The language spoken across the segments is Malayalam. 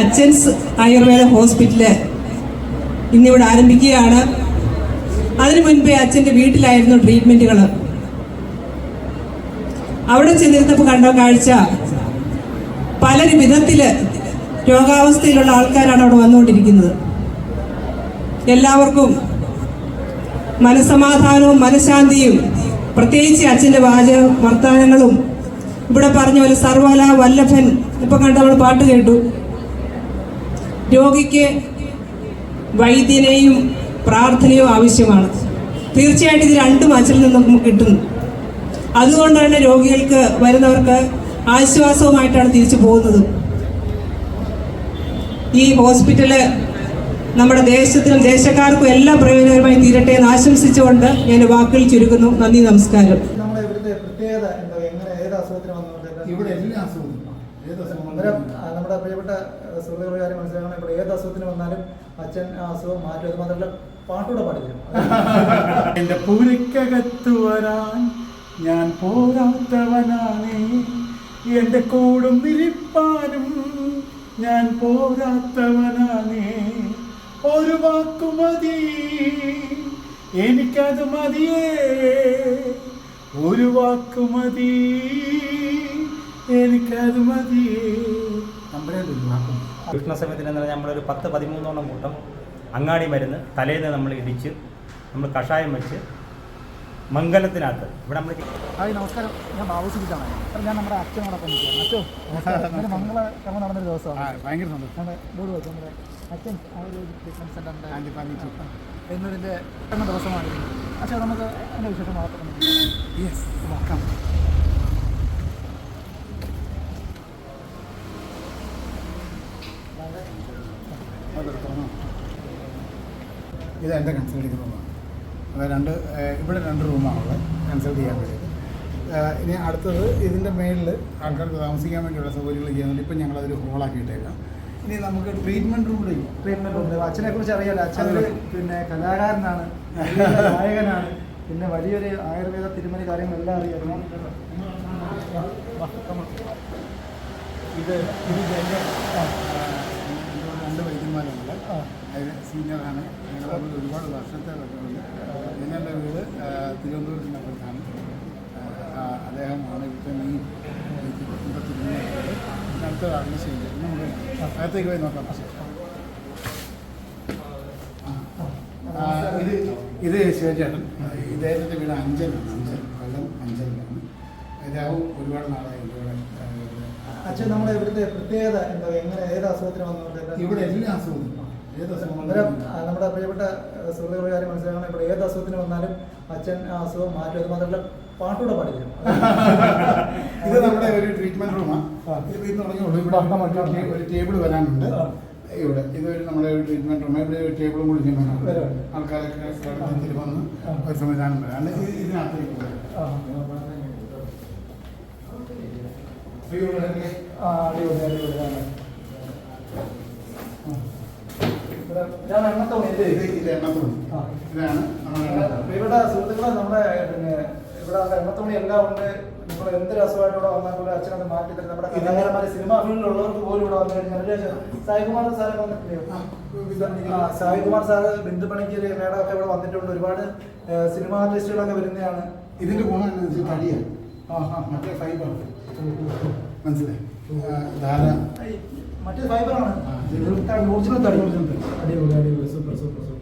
അച്ചൻസ് ആയുർവേദ ഹോസ്പിറ്റൽ ഇന്നിവിടെ ആരംഭിക്കുകയാണ്. അതിനു മുൻപേ അച്ഛന്റെ വീട്ടിലായിരുന്നു ട്രീറ്റ്മെന്റുകൾ. അവിടെ ചെന്നിരുന്നപ്പോൾ കണ്ട കാഴ്ച പല വിധത്തിൽ രോഗാവസ്ഥയിലുള്ള ആൾക്കാരാണ് അവിടെ വന്നുകൊണ്ടിരിക്കുന്നത്. എല്ലാവർക്കും മനസമാധാനവും മനഃശാന്തിയും പ്രത്യേകിച്ച് അച്ഛന്റെ വാചക വർത്തമാനങ്ങളും. ഇവിടെ പറഞ്ഞ പോലെ സർവകലാ വല്ലഭൻ ഇപ്പൊ കണ്ട നമ്മൾ പാട്ട് കേട്ടു. രോഗിക്ക് വൈദ്യനെയും പ്രാർത്ഥനയും ആവശ്യമാണ്. തീർച്ചയായിട്ടും ഇത് രണ്ടും അച്ഛനിൽ നിന്ന് നമുക്ക് കിട്ടുന്നു. അതുകൊണ്ട് തന്നെ രോഗികൾക്ക് വരുന്നവർക്ക് ആശ്വാസവുമായിട്ടാണ് തിരിച്ചു പോകുന്നത്. ഈ ഹോസ്പിറ്റൽ നമ്മുടെ ദേശത്തിനും ദേശക്കാർക്കും എല്ലാം പ്രയോജനകരമായി തീരട്ടെ എന്ന് ആശംസിച്ചുകൊണ്ട് ഞാൻ വാക്കുകൾ ചുരുക്കുന്നു. നന്ദി നമസ്കാരം നമ്മുടെ ഇവിടുത്തെ പ്രത്യേകത എന്താ എങ്ങനെ ഏത് അസുഖത്തിന് വന്നുകൊണ്ട് ഇവിടെ എല്ലാ അസുഖവും ഏത് അസുഖം അന്നേരം വന്നാലും ആ, നമ്മുടെ പ്രിയപ്പെട്ട സുഹൃത്തുക്കളുടെ കാര്യം മനസ്സിലാക്കണം. ഇവിടെ ഏത് അസുഖത്തിന് വന്നാലും അച്ഛൻ ആ അസുഖം മാറ്റും. അത് മാത്രമല്ല പാട്ടൂടെ പാടിക്കും എന്റെ പൂരക്കകത്തു വരാൻ ഞാൻ പോരാത്തവനാണേ. എന്റെ കൂടും വിരിപ്പാനും ഞാൻ പോരാത്തവനാണേ. ഒരു വാക്കു മതി. എനിക്കത് മതിയേ. ഒരു വാക്കു മതി. എനിക്കത് മതിയേ. നമ്മുടെ വാക്കും കൃഷ്ണസമയത്തിന് എന്ന് പറഞ്ഞാൽ നമ്മളൊരു പത്ത് പതിമൂന്നോളം കൂട്ടം അങ്ങാടി മരുന്ന് തലേന്ന് നമ്മൾ ഇടിച്ച് നമ്മൾ കഷായം വെച്ച് മംഗലത്തിനകത്ത് ഇവിടെ നമ്മൾ ഹായ് നമസ്കാരം. ഞാൻ ബാബുസിറ്റാണ് ഞാൻ നമ്മുടെ അച്ഛനോടൊപ്പം നിൽക്കുകയാണ്. അച്ഛോ മംഗള കർമ്മ നടന്നൊരു ദിവസമാണ്. ഭയങ്കര സന്തോഷം. നമ്മുടെ ബോർഡ് വെച്ചു നമ്മുടെ അച്ഛൻ ആയുർവേദിക് ട്രീറ്റ്മെന്റ് സെന്ററിന്റെ ആന്റിപ്പാനിച്ചു എന്നതിന്റെ ദിവസമാണ് അച്ഛൻ നമുക്ക് അതിന്റെ വിശേഷം മാത്രം യെസ് നോക്കാം. ഇത് എന്റെ കൺസൾട്ടിങ് റൂമാണ് അത് രണ്ട് ഇവിടെ രണ്ട് റൂമാണുള്ളത് കൺസൾട്ട് ചെയ്യാൻ വേണ്ടിയിട്ട്. ഇനി അടുത്തത് ഇതിന്റെ മേളിൽ ആൾക്കാർക്ക് താമസിക്കാൻ വേണ്ടിയുള്ള സൗകര്യങ്ങൾ ചെയ്യുന്നുണ്ട് ഇപ്പം ഞങ്ങളതൊരു ഹോളാക്കിയിട്ടേക്കാം ഇനി നമുക്ക് ട്രീറ്റ്മെന്റ് റൂമിലേക്ക് ട്രീറ്റ്മെന്റ് റൂമിൽ അച്ഛനെ കുറിച്ച് അറിയാലോ. അച്ഛൻ പിന്നെ കലാകാരനാണ്. ഗായകനാണ്. പിന്നെ വലിയൊരു ആയുർവേദ തിരുമല കാര്യങ്ങളെല്ലാം അറിയാം. ഇത് ഇത് അതിൽ സീനിയറാണ്. ഞങ്ങൾ തമ്മിൽ ഒരുപാട് വർഷത്തെ ബന്ധമുണ്ട്. ഞങ്ങളുടെ വീട് തിരുവനന്തപുരത്തിനകത്താണ് അദ്ദേഹമാണ് ഇവിടുത്തെ മെയിൻ അടുത്ത ശരി നമുക്ക് അകത്തേക്ക് പോയി നോക്കാം. ഇത് ഇത് ശിവചേട്ടൻ. ഇദ്ദേഹത്തിന്റെ വീട് അഞ്ചലാണ് അഞ്ചൽ കൊല്ലം അഞ്ചലിലാണ്. ഇദ്ദേഹം ഒരുപാട് നാളായി ഇവിടെ അച്ഛൻ നമ്മുടെ ഇവിടുത്തെ പ്രത്യേകത എന്താ? എങ്ങനെ ഏത് അസുഖത്തിന് വന്നുകൊണ്ട് ഇവിടെ എല്ലാ അസുഖവും ഏത് അസുഖം അന്നേരം നമ്മുടെ പ്രിയപ്പെട്ട സുഹൃത്തുക്കളുടെ കാര്യം മനസ്സിലാക്കണം. ഇവിടെ ഏത് അസുഖത്തിന് വന്നാലും അച്ഛൻ ആ അസുഖം മാറ്റും. അത് മാത്രമല്ല പാട്ടൂടെ പാടില്ല. ഇത് നമ്മുടെ ഒരു ട്രീറ്റ്മെന്റ് റൂമാണ് ഇന്ന് തുടങ്ങിയുള്ളൂ. ഇവിടെ ആ. ഒരു ടേബിൾ വരാനുണ്ട്. ഇവിടെ. ഇതൊരു നമ്മുടെ ഒരു ട്രീറ്റ്മെന്റ് റൂം ഇവിടെ ഒരു ടേബിളും കൂടി ചെയ്യുമ്പോൾ. ആൾക്കാരൊക്കെ വന്ന്. ഒരു സംവിധാനം ഇത് ഇതിനകത്തേക്ക് വരാം. അടിപൊളി അടിപൊളി. ഇവിടെ ഇത് എണ്ണത്തോണി ഇതാണ് നമ്മുടെ സുഹൃത്തുക്കളെ നമ്മുടെ പിന്നെ ഇവിടെ എണ്ണത്തോണി എല്ലാം ഉണ്ട്. നിങ്ങൾ എന്ത് രസമായിട്ട് ഇവിടെ വന്നാൽ പോലും അച്ഛനത് മാറ്റി തരും. നമ്മുടെ കലാകാരന്മാരെ സിനിമാ ഫീൽഡിലുള്ളവർക്ക് പോലും ഇവിടെ വന്നു കഴിഞ്ഞാൽ സായികുമാർ സാറൊക്കെ വന്നിട്ടില്ലേ? ആ, ആ, സായികുമാർ സാറ് ബിന്ദു പണിക്കര് മേഡം ഒക്കെ ഇവിടെ വന്നിട്ടുണ്ട്. ഒരുപാട് സിനിമ ആർട്ടിസ്റ്റുകളൊക്കെ വരുന്നതാണ്. ഇതിന്റെ ഗുണം എന്താണെന്ന് വെച്ചാൽ തടിയാണ് മറ്റേ ഫൈബർ മനസ്സിലായി? ധാര മറ്റേ ഫൈബറാണ്. ആ, ഒറിജിനൽ തടി. original തടി. അടിപൊളി അടിപൊളി. സൂപ്പർ സൂപ്പർ സൂപ്പർ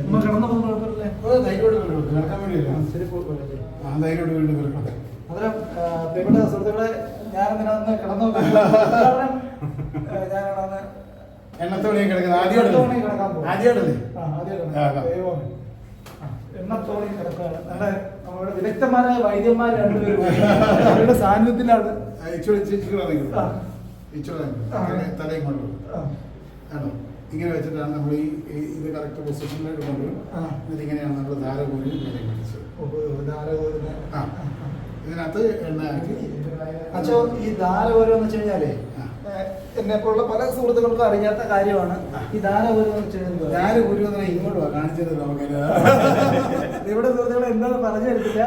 നമ്മൾ കിടന്നു പോകുന്ന കുഴപ്പമില്ലേ ഓ, ധൈര്യമായിട്ട് കൊണ്ടുപോകും. കിടക്കാൻ വേണ്ടിയല്ല. ശരി പോയി ആ ധൈര്യമായിട്ട് വീണ്ടും കിടക്കട്ടെ അന്നേരം ആ, പ്രിയപ്പെട്ട സുഹൃത്തുക്കളെ ഞാൻ ഇതിനകത്ത് കിടന്നു ഞാനാണ് എണ്ണത്തോണി കിടക്കുന്നത്. എണ്ണത്തോണി കിടക്കാൻ പോകും. ആദ്യമായിട്ടല്ലേ ആദ്യമായിട്ടാണ്. ആ, ആ. ദൈവമേ. ആ, എണ്ണത്തോണി കിടക്കുകയാണ്. നമ്മുടെ വിദഗ്ധന്മാരായ വൈദ്യന്മാർ രണ്ടുപേരും അവരുടെ സാന്നിധ്യത്തിലാണ് അയച്ചു ആ. തലയും കൊണ്ടുപോകും ആണോ? ഇങ്ങനെ വെച്ചിട്ടാണ് നമ്മൾ ഈ ഇത് കറക്റ്റ് പൊസിഷനിലേക്ക് കൊണ്ടുവരും. ഇതിങ്ങനെയാണ് നമ്മൾ ധാര പോലും മേലെ. ആ. ഇതിനകത്ത് എണ്ണ ആക്കി. അച്ഛോ ഈ ധാര ഓരോന്ന് വെച്ച് കഴിഞ്ഞാലേ ആ. എന്നെ പോലുള്ള പല സുഹൃത്തുക്കൾക്കും അറിയാത്ത കാര്യമാണ് ഈ ചെയ്യുന്നത്. ഞാൻ ഇങ്ങോട്ട് വാ കാണിച്ചത് നമുക്ക്? ഇവിടെ സുഹൃത്തുക്കളെ എന്താണെന്ന് പറഞ്ഞു തരത്തില്ല.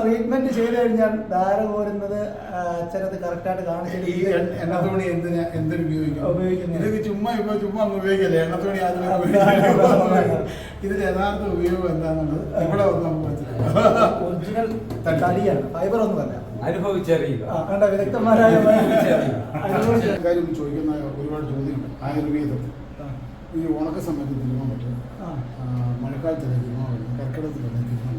ട്രീറ്റ്മെന്റ് ചെയ്ത് കഴിഞ്ഞാൽ ധാര കോരുന്നത് അച്ഛനത് കറക്റ്റായിട്ട് ഈ കാണിച്ചിട്ട് എണ്ണ- എണ്ണത്തോണി എന്തിനാ എന്തിനു ഉപയോഗിക്കും? ഉപയോഗിക്കുന്നത്. ഇതൊക്കെ ചുമ്മാ ഇപ്പൊ ചുമ്മാ അങ്ങ് ഉപയോഗിക്കല്ലേ? എണ്ണത്തോണി അതാണ്. ഇതിന്റെ യഥാർത്ഥ ഉപയോഗം എന്താണെന്നുള്ളത് ഇവിടെ നമുക്ക് മനസ്സിലാക്കാം. ഒറിജിനൽ തടിയാണ്. ഫൈബർ ഒന്നുമല്ല അനുഭവിച്ചറിയുക. ആ, കണ്ട വിദഗ്ധന്മാരായ കാര്യം ചോദിക്കുന്ന ഒരുപാട് ചോദ്യമുണ്ട് ആയുർവേദം. ഈ ഉണക്ക സമയത്ത് തിരുമാൻ പറ്റും മഴക്കാലത്തിലെ തിരുമാൻ പറ്റും കർക്കിടകത്തിൽ തിരുമാൻ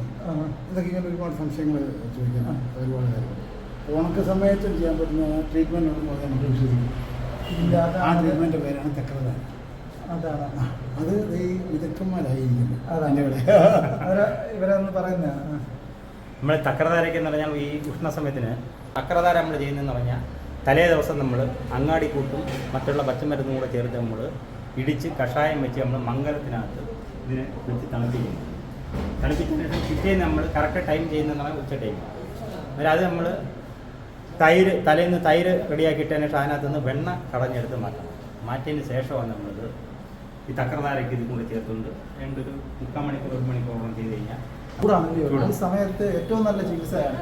ഇതൊക്കെ ഇങ്ങനെ ഒരുപാട് സംശയങ്ങൾ ചോദിക്കുന്ന ഒരുപാട് കാര്യങ്ങൾ ഉണക്ക സമയത്ത് ചെയ്യാൻ പറ്റുന്ന ട്രീറ്റ്മെന്റ് ഉണ്ടെന്ന് പറഞ്ഞാൽ നമുക്ക് വിശ്വസിക്കും. ആ അതാണ് ട്രീറ്റ്മെന്റ് പേരാണ് ചക്രധാര. അതാണ്. അത് ഈ വിദഗ്ധന്മാരായിരിക്കും. ഇവരൊന്ന് പറയുന്നതാണ്. നമ്മൾ തക്രധാരയ്ക്ക് എന്ന് പറഞ്ഞാൽ ഈ ഉഷ്ണ സമയത്തിന് തക്രധാര നമ്മൾ ചെയ്യുന്നതെന്ന് പറഞ്ഞാൽ തലേ ദിവസം നമ്മൾ അങ്ങാടി കൂട്ടും മറ്റുള്ള പച്ചമരുന്നും കൂടെ ചേർത്ത് നമ്മൾ ഇടിച്ച് കഷായം വെച്ച് നമ്മൾ മംഗലത്തിനകത്ത് ഇതിനെ വെച്ച് തണുപ്പിക്കും. തണുപ്പിച്ചതിന് ശേഷം നമ്മൾ കറക്റ്റ് ടൈം ചെയ്യുന്നതെന്ന് പറഞ്ഞാൽ ഉച്ച ടൈം അന്നേരം അത് നമ്മൾ തൈര് തലേന്ന് തൈര് റെഡിയാക്കിയിട്ടതിന് ശേഷം അതിനകത്ത് നിന്ന് വെണ്ണ കടഞ്ഞെടുത്ത് മാറ്റണം. മാറ്റിയതിന് ശേഷമാണ് നമ്മളിത് ഈ തക്രധാരയ്ക്ക് ഇത് കൂടെ ചേർത്തുകൊണ്ട് രണ്ടൊരു മുക്കാൽ മണിക്കൂർ ഒരു മണിക്കൂറോളം ചെയ്ത് കഴിഞ്ഞാൽ ചൂടാണല്ലോ ചൂട്. ഈ സമയത്ത് ഏറ്റവും നല്ല ചികിത്സയാണ്.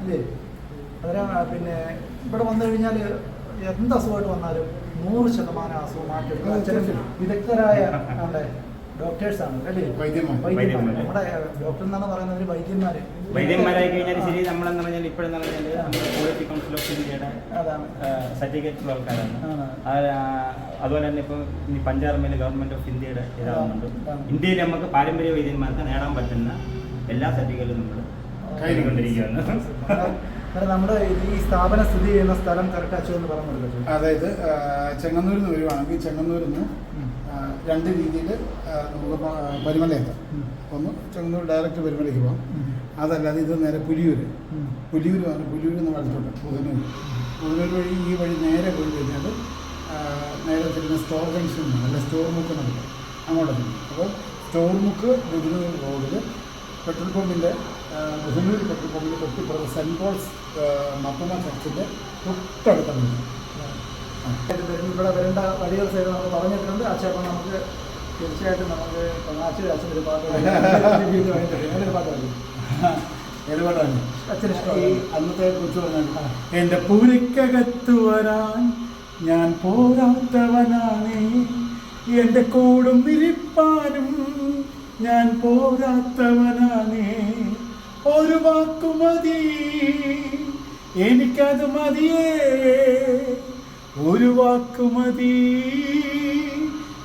ഇല്ലേ അതിന് പിന്നെ ഇവിടെ വന്നു കഴിഞ്ഞാൽ എന്ത് അസുഖമായിട്ട് വന്നാലും നൂറ് ശതമാനം അസുഖം മാറ്റി. വിദഗ്ധരായ നമ്മുടെ ഡോക്ടേഴ്സ് ആണ് അല്ലേ? വൈദ്യന്മാർ. നമ്മുടെ ഡോക്ടർ എന്നാണ് പറയുന്നത് വൈദ്യന്മാര്. വൈദ്യന്മാരായി കഴിഞ്ഞാൽ ശരി നമ്മളെന്ന് പറഞ്ഞാൽ ഇപ്പോഴെന്ന് പറഞ്ഞാൽ നമ്മുടെ ക്വാളിറ്റി കൗൺസിൽ ഓഫ് ഇന്ത്യയുടെ അതാണ്. സർട്ടിഫിക്കറ്റ് ആൾക്കാരാണ്. ആ, അതുപോലെ തന്നെ ഇപ്പോൾ ഇനി പഞ്ചാർമയിൽ ഗവൺമെന്റ് ഓഫ് ഇന്ത്യയുടെ ഇതാകുന്നുണ്ട് ഇന്ത്യയിൽ നമുക്ക് പാരമ്പര്യ വൈദ്യന്മാർക്ക് നേടാൻ പറ്റുന്ന എല്ലാ സർട്ടിഫിക്കറ്റും നമ്മൾ കൈകൊണ്ടിരിക്കുകയാണ് നമ്മുടെ ഈ സ്ഥാപനം സ്ഥിതി ചെയ്യുന്ന സ്ഥലം കറക്റ്റ് അച്ചു എന്ന് പറഞ്ഞു അതായത് ചെങ്ങന്നൂരിൽ നിന്ന് വരുവാണെങ്കിൽ ചെങ്ങന്നൂരിൽ നിന്ന് രണ്ട് രീതിയിൽ നമുക്ക് പ- പരിമല എത്താം ഒന്ന് ചെങ്ങന്നൂർ ഡയറക്റ്റ് പരിമലയ്ക്ക് പോകാം അതല്ലാതെ ഇത് നേരെ പുലിയൂർ പുലിയൂര് പുലിയൂർ വന്ന് പുലിയൂർ നിന്ന് വലത്തോട്ട് പുതുനൂർ പുതുനൂർ വഴി ഈ വഴി നേരെ പോയി കഴിഞ്ഞാൽ നേരെ തിരിഞ്ഞ സ്റ്റോർ ജംഗ്ഷൻ ഉണ്ട്. അല്ല സ്റ്റോർ മുക്ക് നമുക്ക് അങ്ങോട്ട് അപ്പോൾ സ്റ്റോർ മുക്ക് ബുധനൂർ റോഡിൽ പെട്രോൾ പമ്പിന്റെ ബുധനൂർ പെട്രോൾ പമ്പിന്റെ തൊട്ടിപ്പുറത്ത് സെന്റ് പോൾസ് മത്തമ ചർച്ചിന്റെ തൊട്ടടുത്താണ് ഇത്. ആ. ഇത് വരുന്ന- ഇവിടെ വരേണ്ട വഴികൾ സൈഡ് നമ്മൾ പറഞ്ഞിട്ടുണ്ട്. അച്ഛൻ അപ്പം നമുക്ക് തീർച്ചയായിട്ടും നമുക്ക് അച്ഛൻ അച്ഛൻ ഒരു പാട്ട് പാട്ട് പാടി. ഏതുപാടാണ് അച്ഛന് ഈ അന്നത്തെ കുറിച്ച് പറഞ്ഞാൽ എന്റെ പൂരിക്കകത്ത് വരാൻ ഞാൻ പോരാത്തവനാണ്. എന്റെ കൂടും വിരിപ്പാനും ഞാൻ പോരാത്തവനാണ്. ഒരു വാക്കു മതി. എനിക്കത് മതിയേ. ഒരു വാക്ക് മതി.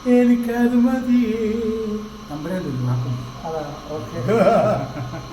എനിക്കത് മതിയേ. നമ്മുടെ ഒരു വാക്കും അതാണ് ഓക്കെ.